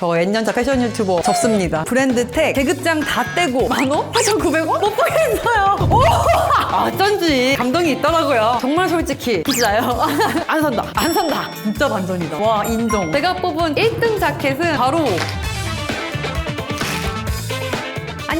저 N년차 패션 유튜버 접습니다. 브랜드 택 계급장 다 떼고 만 원? 8,900원? 못 보겠어요. 오! 어쩐지 감동이 있더라고요. 정말 솔직히 진짜요? 안 산다. 안 산다. 진짜 반전이다. 와 인정. 제가 뽑은 1등 자켓은 바로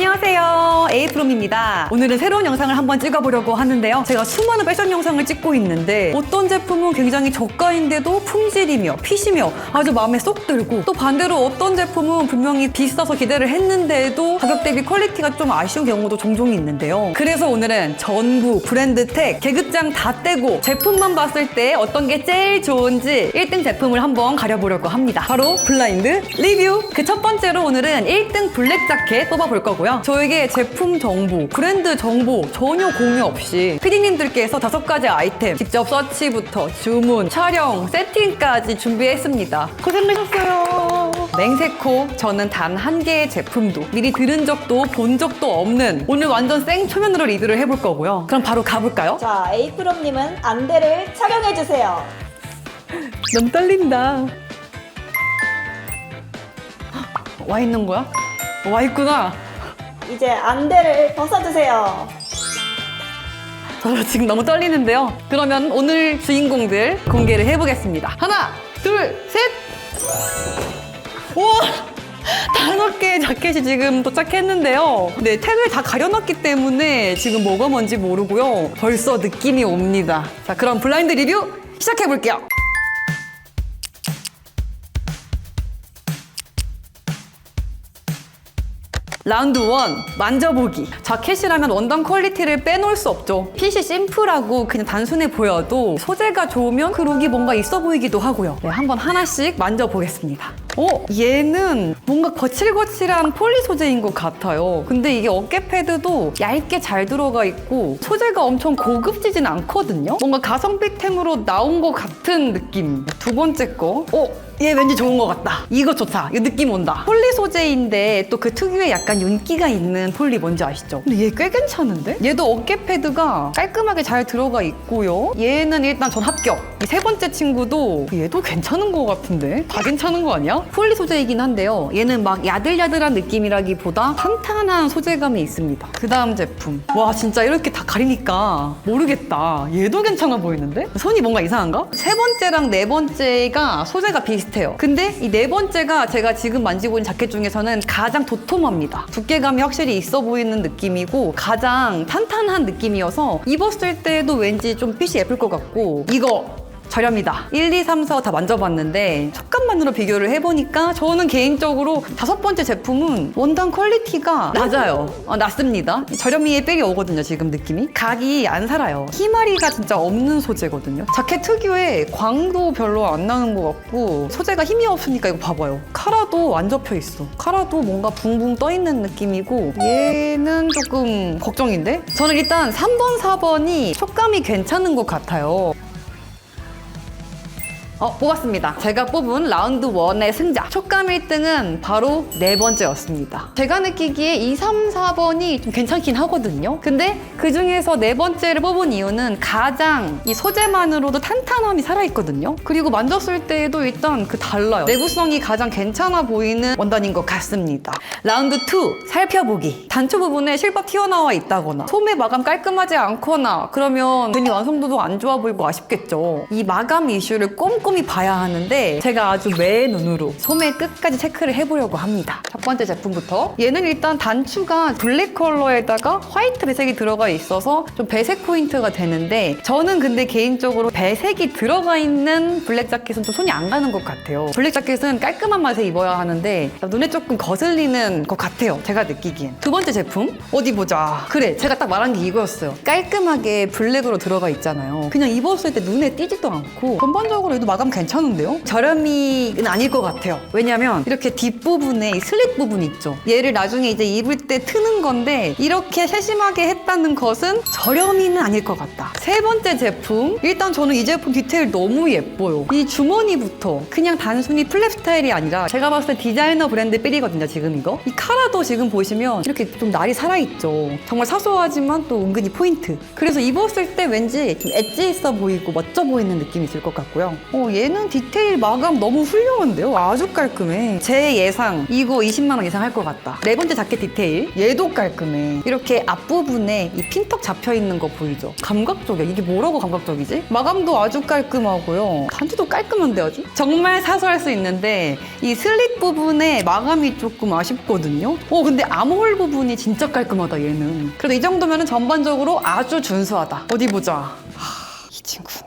안녕하세요. 에이프롬입니다. 오늘은 새로운 영상을 한번 찍어보려고 하는데요. 제가 수많은 패션 영상을 찍고 있는데 어떤 제품은 굉장히 저가인데도 품질이며 핏이며 아주 마음에 쏙 들고 또 반대로 어떤 제품은 분명히 비싸서 기대를 했는데도 가격 대비 퀄리티가 좀 아쉬운 경우도 종종 있는데요. 그래서 오늘은 전부 브랜드 택 계급장 다 떼고 제품만 봤을 때 어떤 게 제일 좋은지 1등 제품을 한번 가려보려고 합니다. 바로 블라인드 리뷰! 그 첫 번째로 오늘은 1등 블랙 자켓 뽑아볼 거고요. 저에게 제품 정보, 브랜드 정보 전혀 공유 없이 피디님들께서 다섯 가지 아이템 직접 서치부터 주문, 촬영, 세팅까지 준비했습니다. 고생하셨어요. 맹세코 저는 단 한 개의 제품도 미리 들은 적도 본 적도 없는 오늘 완전 생 초면으로 리뷰를 해볼 거고요. 그럼 바로 가볼까요? 자, 에이프롬님은 안대를 착용해주세요. 너무 떨린다. 와 있는 거야? 와 있구나. 이제 안대를 벗어주세요. 저 지금 너무 떨리는데요. 그러면 오늘 주인공들 공개를 해보겠습니다. 하나, 둘, 셋! 우와! 다섯 개의 자켓이 지금 도착했는데요. 네, 택을 다 가려놨기 때문에 지금 뭐가 뭔지 모르고요. 벌써 느낌이 옵니다. 자, 그럼 블라인드 리뷰 시작해볼게요. 라운드 1 만져보기. 자켓이라면 원단 퀄리티를 빼놓을 수 없죠. 핏이 심플하고 그냥 단순해 보여도 소재가 좋으면 그 룩이 뭔가 있어 보이기도 하고요. 네, 한번 하나씩 만져보겠습니다. 어? 얘는 뭔가 거칠거칠한 폴리 소재인 것 같아요. 근데 이게 어깨 패드도 얇게 잘 들어가 있고 소재가 엄청 고급지진 않거든요? 뭔가 가성비템으로 나온 것 같은 느낌. 두 번째 거. 어? 얘 왠지 좋은 것 같다. 이거 좋다. 이 느낌 온다. 폴리 소재인데 또 그 특유의 약간 윤기가 있는 폴리 뭔지 아시죠? 근데 얘 꽤 괜찮은데? 얘도 어깨 패드가 깔끔하게 잘 들어가 있고요. 얘는 일단 전 합격. 이 세 번째 친구도 얘도 괜찮은 것 같은데? 다 괜찮은 거 아니야? 폴리 소재이긴 한데요. 얘는 막 야들야들한 느낌이라기보다 탄탄한 소재감이 있습니다. 그 다음 제품. 와 진짜 이렇게 다 가리니까 모르겠다. 얘도 괜찮아 보이는데? 손이 뭔가 이상한가? 세 번째랑 네 번째가 소재가 비슷 해요. 근데 이 네 번째가 제가 지금 만지고 있는 자켓 중에서는 가장 도톰합니다. 두께감이 확실히 있어 보이는 느낌이고 가장 탄탄한 느낌이어서 입었을 때도 왠지 좀 핏이 예쁠 것 같고 이거 저렴이다. 1, 2, 3, 4 다 만져봤는데 촉감만으로 비교를 해보니까 저는 개인적으로 다섯 번째 제품은 원단 퀄리티가 낮아요. 어, 낮습니다. 저렴이에 빽이 오거든요, 지금 느낌이. 각이 안 살아요. 희마리가 진짜 없는 소재거든요. 자켓 특유의 광도 별로 안 나는 것 같고 소재가 힘이 없으니까 이거 봐봐요. 카라도 안 접혀 있어. 카라도 뭔가 붕붕 떠 있는 느낌이고 얘는 조금 걱정인데? 저는 일단 3번, 4번이 촉감이 괜찮은 것 같아요. 어, 뽑았습니다. 제가 뽑은 라운드 1의 승자. 촉감 1등은 바로 네 번째였습니다. 제가 느끼기에 2, 3, 4번이 좀 괜찮긴 하거든요. 근데 그 중에서 네 번째를 뽑은 이유는 가장 이 소재만으로도 탄탄함이 살아있거든요. 그리고 만졌을 때도 일단 그 달라요. 내구성이 가장 괜찮아 보이는 원단인 것 같습니다. 라운드 2, 살펴보기. 단초 부분에 실밥 튀어나와 있다거나 소매 마감 깔끔하지 않거나 그러면 괜히 완성도도 안 좋아 보이고 아쉽겠죠. 이 마감 이슈를 꼼꼼 히 봐야 하는데 제가 아주 매 눈으로 소매 끝까지 체크를 해보려고 합니다. 첫 번째 제품부터 얘는 일단 단추가 블랙 컬러에다가 화이트 배색이 들어가 있어서 좀 배색 포인트가 되는데 저는 근데 개인적으로 배색이 들어가 있는 블랙 자켓은 좀 손이 안 가는 것 같아요. 블랙 자켓은 깔끔한 맛에 입어야 하는데 눈에 조금 거슬리는 것 같아요. 제가 느끼기엔. 두 번째 제품 어디 보자. 그래 제가 딱 말한 게 이거였어요. 깔끔하게 블랙으로 들어가 있잖아요. 그냥 입었을 때 눈에 띄지도 않고 전반적으로 얘도 마감 괜찮은데요? 저렴이는 아닐 것 같아요. 왜냐면 이렇게 뒷부분에 이 슬릿 부분 있죠. 얘를 나중에 이제 입을 때 트는 건데 이렇게 세심하게 했다는 것은 저렴이는 아닐 것 같다. 세 번째 제품. 일단 저는 이 제품 디테일 너무 예뻐요. 이 주머니부터 그냥 단순히 플랩 스타일이 아니라 제가 봤을 때 디자이너 브랜드 삘이거든요, 지금 이거. 이 카라도 지금 보시면 이렇게 좀 날이 살아있죠. 정말 사소하지만 또 은근히 포인트. 그래서 입었을 때 왠지 좀 엣지 있어 보이고 멋져 보이는 느낌이 있을 것 같고요. 어, 얘는 디테일 마감 너무 훌륭한데요? 아주 깔끔해. 제 예상 이거 20만 원 이상 할 것 같다. 네 번째 자켓 디테일 얘도 깔끔해. 이렇게 앞부분에 이 핀턱 잡혀 있는 거 보이죠? 감각적이 야. 이게 뭐라고 감각적이지? 마감도 아주 깔끔하고요. 반지도 깔끔한데 아주? 정말 사소할 수 있는데 이 슬릿 부분에 마감이 조금 아쉽거든요. 어 근데 암홀 부분이 진짜 깔끔하다 얘는. 그래도 이 정도면 전반적으로 아주 준수하다. 어디 보자. 하, 이 친구는.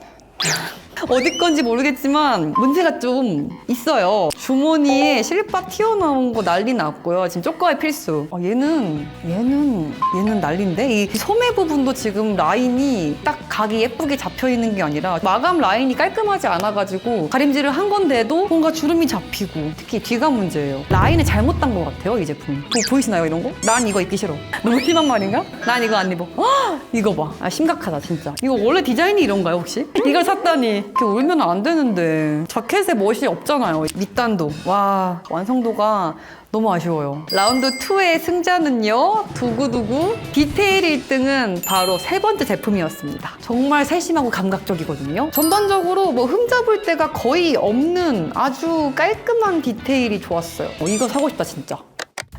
어디 건지 모르겠지만 문제가 좀 있어요. 주머니에 실밥 튀어나온 거 난리 났고요. 지금 쪼까의 필수. 어, 얘는 얘는 얘는 난리인데 이 소매 부분도 지금 라인이 딱 각이 예쁘게 잡혀 있는 게 아니라 마감 라인이 깔끔하지 않아가지고 가림질을 한 건데도 뭔가 주름이 잡히고 특히 뒤가 문제예요. 라인을 잘못 단것 같아요 이 제품. 보, 보이시나요 이런 거? 난 이거 입기 싫어. 너무 심한 말인가? 난 이거 안 입어. 헉! 이거 봐. 아 심각하다 진짜. 이거 원래 디자인이 이런가요 혹시? 이걸 샀다니. 이렇게 울면 안 되는데 자켓에 멋이 없잖아요. 밑단도. 와 완성도가 너무 아쉬워요. 라운드 2의 승자는요, 두구두구. 디테일 1등은 바로 세 번째 제품이었습니다. 정말 세심하고 감각적이거든요. 전반적으로 뭐 흠잡을 데가 거의 없는 아주 깔끔한 디테일이 좋았어요. 어, 이거 사고 싶다, 진짜.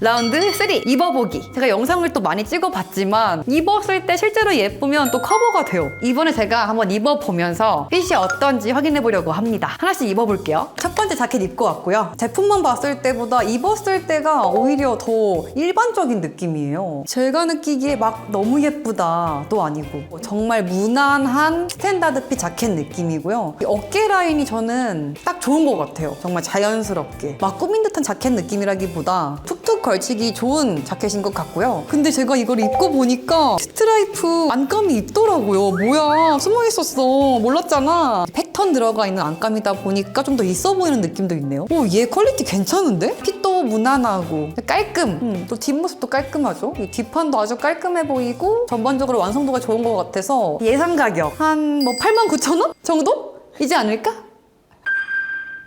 라운드 3 입어보기. 제가 영상을 또 많이 찍어봤지만 입었을 때 실제로 예쁘면 또 커버가 돼요. 이번에 제가 한번 입어보면서 핏이 어떤지 확인해보려고 합니다. 하나씩 입어볼게요. 첫 번째 자켓 입고 왔고요. 제품만 봤을 때보다 입었을 때가 오히려 더 일반적인 느낌이에요. 제가 느끼기에 막 너무 예쁘다도 아니고 정말 무난한 스탠다드 핏 자켓 느낌이고요. 이 어깨 라인이 저는 딱 좋은 것 같아요. 정말 자연스럽게. 막 꾸민 듯한 자켓 느낌이라기보다 툭툭 걸치기 좋은 자켓인 것 같고요. 근데 제가 이걸 입고 보니까 스트라이프 안감이 있더라고요. 뭐야, 숨어 있었어. 몰랐잖아. 패턴 들어가 있는 안감이다 보니까 좀 더 있어 보이는 느낌도 있네요. 오, 얘 퀄리티 괜찮은데? 핏도 무난하고 깔끔. 음, 또 뒷모습도 깔끔하죠. 이 뒷판도 아주 깔끔해 보이고 전반적으로 완성도가 좋은 것 같아서 예상 가격 한 뭐 89,000원 정도? 이지 않을까?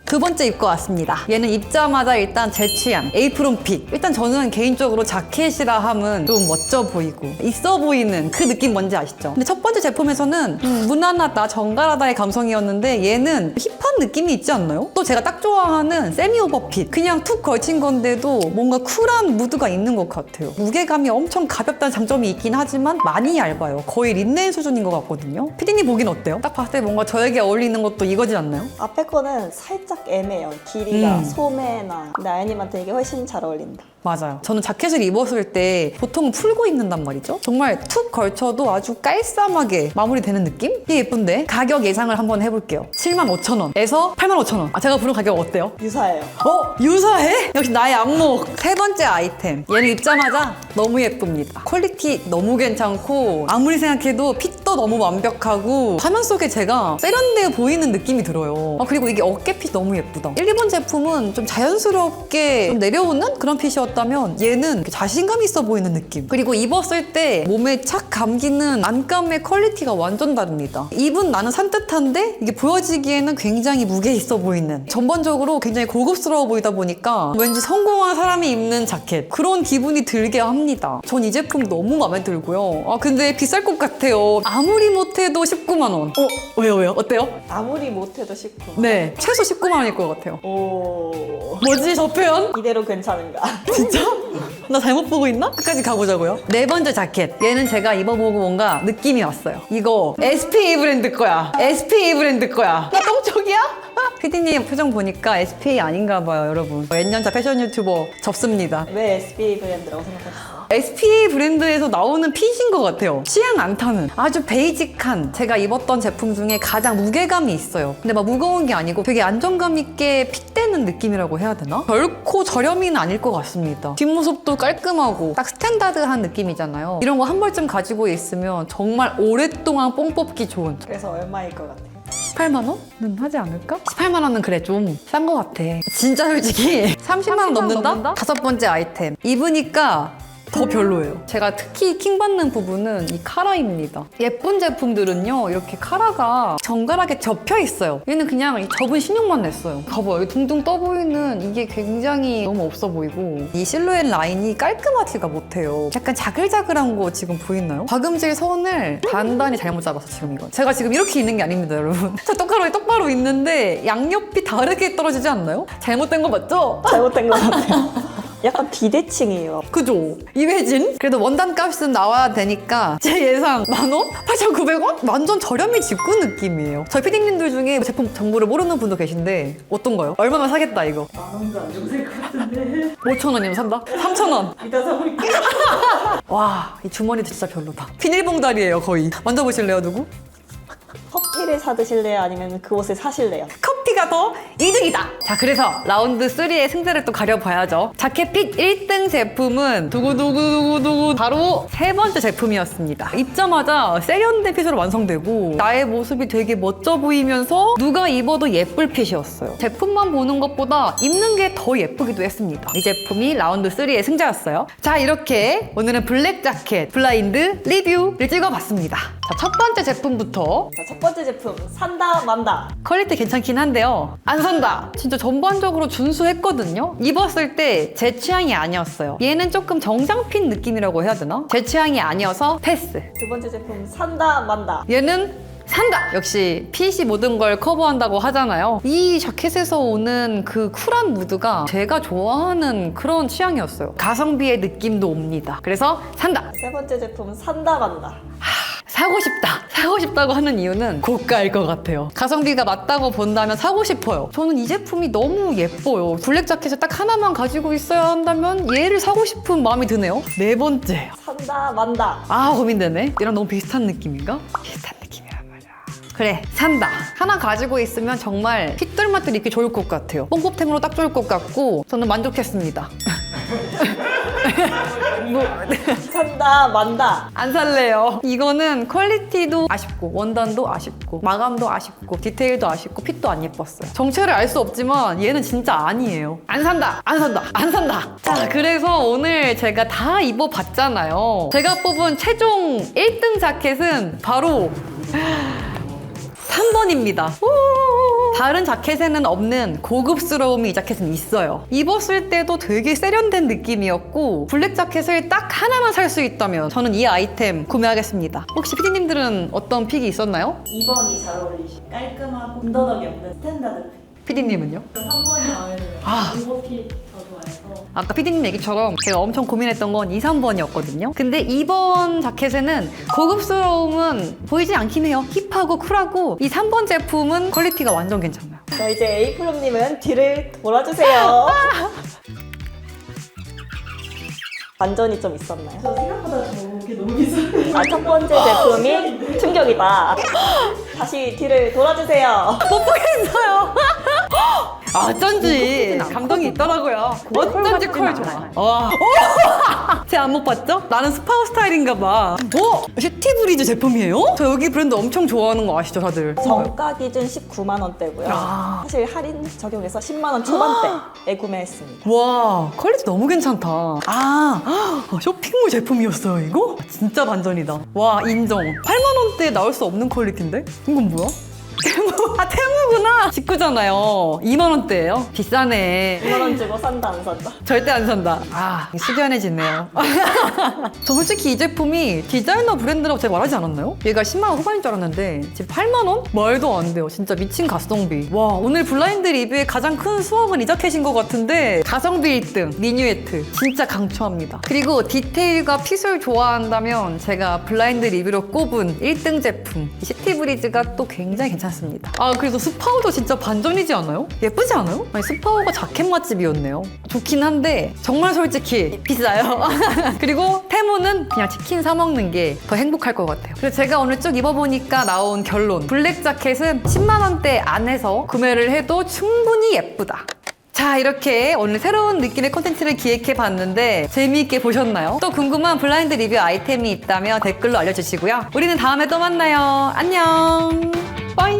두 번째 입고 왔습니다. 얘는 입자마자 일단 제 취향. 에이프론 핏. 일단 저는 개인적으로 자켓이라 함은 좀 멋져 보이고 있어 보이는 그 느낌 뭔지 아시죠? 근데 첫 번째 제품에서는 음, 무난하다, 정갈하다의 감성이었는데 얘는 힙한 느낌이 있지 않나요? 또 제가 딱 좋아하는 세미 오버 핏. 그냥 툭 걸친 건데도 뭔가 쿨한 무드가 있는 것 같아요. 무게감이 엄청 가볍다는 장점이 있긴 하지만 많이 얇아요. 거의 린넨 수준인 것 같거든요. 피디님 보긴 어때요? 딱 봤을 때 뭔가 저에게 어울리는 것도 이거지 않나요? 앞에 거는 살짝 애매해요. 길이가 음. 소매나 나연님한테 이게 훨씬 잘 어울린다. 맞아요. 저는 자켓을 입었을 때 보통 풀고 입는단 말이죠. 정말 툭 걸쳐도 아주 깔쌈하게 마무리되는 느낌? 이게 예쁜데 가격 예상을 한번 해볼게요. 75,000원에서 85,000원. 아, 제가 부른 가격 어때요? 유사해요. 어? 유사해? 역시 나의 악목. 세 번째 아이템. 얘는 입자마자 너무 예쁩니다. 퀄리티 너무 괜찮고 아무리 생각해도 핏도 너무 완벽하고 화면 속에 제가 세련되어 보이는 느낌이 들어요. 아, 그리고 이게 어깨핏 너무 예쁘다. 1, 2번 제품은 좀 자연스럽게 좀 내려오는 그런 핏이었다 면 얘는 자신감 있어 보이는 느낌. 그리고 입었을 때 몸에 착 감기는 안감의 퀄리티가 완전 다릅니다. 입은 나는 산뜻한데 이게 보여지기에는 굉장히 무게 있어 보이는 전반적으로 굉장히 고급스러워 보이다 보니까 왠지 성공한 사람이 입는 자켓 그런 기분이 들게 합니다. 전 이 제품 너무 마음에 들고요. 아 근데 비쌀 것 같아요. 아무리 못해도 19만 원. 어 왜요 왜요 어때요? 아무리 못해도 싶고. 네 최소 19만 원일 것 같아요. 오. 뭐지 저 표현? 이대로 괜찮은가? 진짜? 나 잘못 보고 있나? 끝까지 가보자고요. 네 번째 자켓. 얘는 제가 입어보고 뭔가 느낌이 왔어요. 이거 SPA 브랜드 거야. SPA 브랜드 거야. 나 똥쪽이야? 피디님 표정 보니까 SPA 아닌가 봐요, 여러분. N년차 패션 유튜버 접습니다. 왜 SBA 브랜드라고 생각했어? SPA 브랜드에서 나오는 핏인 것 같아요. 취향 안 타는 아주 베이직한 제가 입었던 제품 중에 가장 무게감이 있어요. 근데 막 무거운 게 아니고 되게 안정감 있게 핏되는 느낌이라고 해야 되나? 결코 저렴이는 아닐 것 같습니다. 뒷모습도 깔끔하고 딱 스탠다드한 느낌이잖아요. 이런 거 한 벌쯤 가지고 있으면 정말 오랫동안 뽕 뽑기 좋은 그래서 얼마일 것 같아요? 18만 원은 하지 않을까? 18만 원은 그래 좀싼거 같아. 진짜 솔직히 30만 원 넘는다? 다섯 번째 아이템. 입으니까 더 별로예요. 제가 특히 킹받는 부분은 이 카라입니다. 예쁜 제품들은요, 이렇게 카라가 정갈하게 접혀 있어요. 얘는 그냥 이 접은 신용만 냈어요. 봐봐요. 여기 둥둥 떠 보이는 이게 굉장히 너무 없어 보이고, 이 실루엣 라인이 깔끔하지가 못해요. 약간 자글자글한 거 지금 보이나요? 박음질 선을 단단히 잘못 잡았어, 지금 이거. 제가 지금 이렇게 있는 게 아닙니다, 여러분. 저 똑바로, 똑바로 있는데 양옆이 다르게 떨어지지 않나요? 잘못된 거 맞죠? 잘못된 것 같아요. 약간 비대칭이에요. 그죠? 이회진? 그래도 원단 값은 나와야 되니까 제 예상 만원? 8,900원? 완전 저렴이 직구 느낌이에요. 저희 피디님들 중에 제품 정보를 모르는 분도 계신데 어떤가요? 얼마나 사겠다 이거? 만 원도 안 주고 살것 같은데. 5,000원이면 산다? 3,000원. 이따 사볼게요. 와, 이 주머니도 진짜 별로다. 비닐봉다리예요 거의. 만져보실래요 누구? 커피를 사 드실래요? 아니면 그 옷을 사실래요? 커피 가더 이득이다. 자, 그래서 라운드 3의 승자를 또 가려봐야죠. 자켓핏 1등 제품은 두구두구두구두구 바로 세 번째 제품이었습니다. 입자마자 세련된 핏으로 완성되고 나의 모습이 되게 멋져 보이면서 누가 입어도 예쁠 핏이었어요. 제품만 보는 것보다 입는 게 더 예쁘기도 했습니다. 이 제품이 라운드 3의 승자였어요. 자, 이렇게 오늘은 블랙 자켓 블라인드 리뷰를 찍어봤습니다. 자, 첫 번째 제품부터 자, 첫 번째 제품 산다 만다. 퀄리티 괜찮긴 한데요. 안 산다. 진짜 전반적으로 준수했거든요. 입었을 때 제 취향이 아니었어요. 얘는 조금 정장핀 느낌이라고 해야 되나? 제 취향이 아니어서 패스. 두 번째 제품 산다 만다. 얘는 산다! 역시 핏이 모든 걸 커버한다고 하잖아요. 이 자켓에서 오는 그 쿨한 무드가 제가 좋아하는 그런 취향이었어요. 가성비의 느낌도 옵니다. 그래서 산다! 세 번째 제품 산다 만다. 사고 싶다. 사고 싶다고 하는 이유는 고가일 것 같아요. 가성비가 맞다고 본다면 사고 싶어요. 저는 이 제품이 너무 예뻐요. 블랙 자켓을 딱 하나만 가지고 있어야 한다면 얘를 사고 싶은 마음이 드네요. 네 번째. 산다 만다. 아, 고민되네. 얘랑 너무 비슷한 느낌인가? 비슷한 느낌이란 말이야. 그래, 산다. 하나 가지고 있으면 정말 핏들맛들 입기 좋을 것 같아요. 뽕뽕템으로 딱 좋을 것 같고, 저는 만족했습니다. 뭐, 산다 만다. 안 살래요. 이거는 퀄리티도 아쉽고 원단도 아쉽고 마감도 아쉽고 디테일도 아쉽고 핏도 안 예뻤어요. 정체를 알 수 없지만 얘는 진짜 아니에요. 안 산다. 안 산다. 안 산다. 자, 그래서 오늘 제가 다 입어봤잖아요. 제가 뽑은 최종 1등 자켓은 바로 3번입니다. 다른 자켓에는 없는 고급스러움이 이 자켓은 있어요. 입었을 때도 되게 세련된 느낌이었고 블랙 자켓을 딱 하나만 살 수 있다면 저는 이 아이템 구매하겠습니다. 혹시 피디님들은 어떤 픽이 있었나요? 2번이 잘 어울리시. 깔끔하고 군더더기 없는 스탠다드 핏. 피디님은요? 3번이 마음에 들어요. 아. 이거 좋 아까 피디님 얘기처럼 제가 엄청 고민했던 건 2, 3번이었거든요. 근데 2번 자켓에는 고급스러움은 보이지 않긴 해요. 힙하고 쿨하고 이 3번 제품은 퀄리티가 완전 괜찮아요. 자 이제 에이프롬님은 뒤를 돌아주세요. 반전이 좀 있었나요? 저 생각보다 너무 이게 너무 비싸요. 아, 첫 번째 제품이 충격이다. 다시 뒤를 돌아주세요. 못 보겠어요. 아, 어쩐지 감동이 있더라고요. 어쩐지 컬 좋아. 와. 제 안목 봤죠? 나는 스파우 스타일인가 봐. 오! 슈티브리즈 제품이에요? 저 여기 브랜드 엄청 좋아하는 거 아시죠, 다들? 정가 기준 19만 원대고요. 아. 사실 할인 적용해서 10만 원 초반대에 구매했습니다. 와, 퀄리티 너무 괜찮다. 아, 쇼핑몰 제품이었어요, 이거? 진짜 반전이다. 와, 인정. 8만 원대에 나올 수 없는 퀄리티인데? 이건 뭐야? 테무, 아, 테무구나! 직구잖아요. 2만 원대예요 비싸네. 10만 원 주고 산다 안 산다. 절대 안 산다. 아, 숙연해지네요. 저 솔직히 이 제품이 디자이너 브랜드라고 제가 말하지 않았나요? 얘가 10만 원 후반인 줄 알았는데 지금 8만 원? 말도 안 돼요. 진짜 미친 가성비. 와, 오늘 블라인드 리뷰의 가장 큰 수확은 이 자켓인 것 같은데 가성비 1등, 리뉴에트. 진짜 강추합니다. 그리고 디테일과 핏을 좋아한다면 제가 블라인드 리뷰로 꼽은 1등 제품 이 시티브리즈가 또 굉장히 괜찮습니다. 아, 그래서 스파우도 진짜 반전이지 않아요? 예쁘지 않아요? 아니, 스파우가 자켓 맛집이었네요. 좋긴 한데 정말 솔직히 비싸요. 그리고 테무는 그냥 치킨 사 먹는 게 더 행복할 것 같아요. 그래서 제가 오늘 쭉 입어보니까 나온 결론. 블랙 자켓은 10만 원대 안에서 구매를 해도 충분히 예쁘다. 자 이렇게 오늘 새로운 느낌의 콘텐츠를 기획해 봤는데 재미있게 보셨나요? 또 궁금한 블라인드 리뷰 아이템이 있다면 댓글로 알려주시고요. 우리는 다음에 또 만나요. 안녕. 빠이.